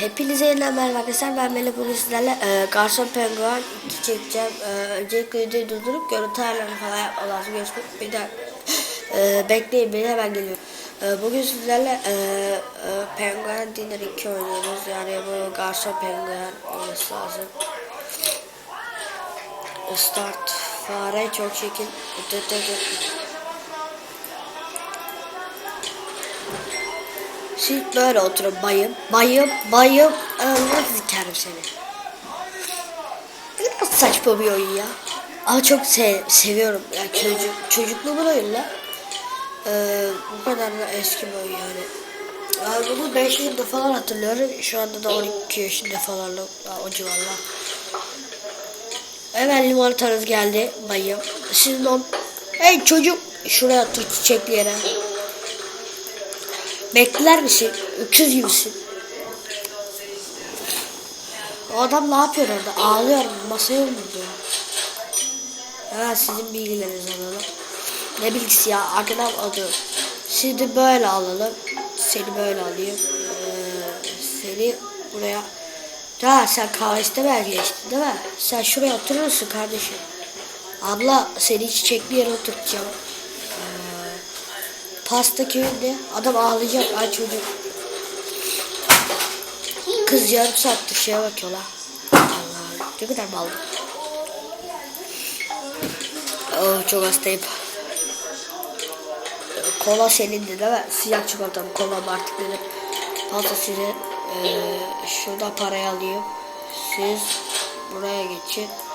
Hepinize yeniden merhaba arkadaşlar. Ben Melih bugün sizlerle e, Garson Penguen 2 çekeceğim. E, öncelikle videoyu durdurup görüntü ayarlarını falan yapmam lazım. Görüşmek bir de e, bekleyin beni hemen geliyorum. E, bugün sizlerle e, e, Penguen Dinner 2 oynuyoruz. Yani bu Garson Penguen olması lazım. Start. Fare çok şekil. Şimdi böyle oturun bayım, bayım, bayım. Allah zikerim seni. Biraz saçma bir oyun ya. Ama çok se seviyorum. Yani çocuk, çocukluğumun oyunu lan. Ee, bu kadar da eski bir oyun yani. Yani bunu 5 yılda falan hatırlıyorum. Şu anda da 12 yaşında falan o civarlar. Hemen limonatanız geldi bayım. Şimdi on... Hey çocuk şuraya otur çiçekli yere. Bekler misin? Öküz gibisin. O adam ne yapıyor orada? Ağlıyor mu? Masaya mı vuruyor? Evet sizin bilgilerinizi alalım. Ne bilgisi ya? Arkadan alıyorum. Şimdi böyle alalım. Seni böyle alayım. Ee, seni buraya... Ha sen kahve istemeye geçtin değil mi? Sen şuraya oturursun kardeşim. Abla seni çiçekli yere oturtacağım. Pasta köyünde adam ağlayacak ay çocuk. Kız yarım saattir şeye bakıyorlar. Allah ne kadar baldı. Oh, çok hastayım. Kola senindi değil mi? Siyah çikolatam kola artık benim. Pasta sizin. Ee, şurada parayı alayım. Siz buraya geçin.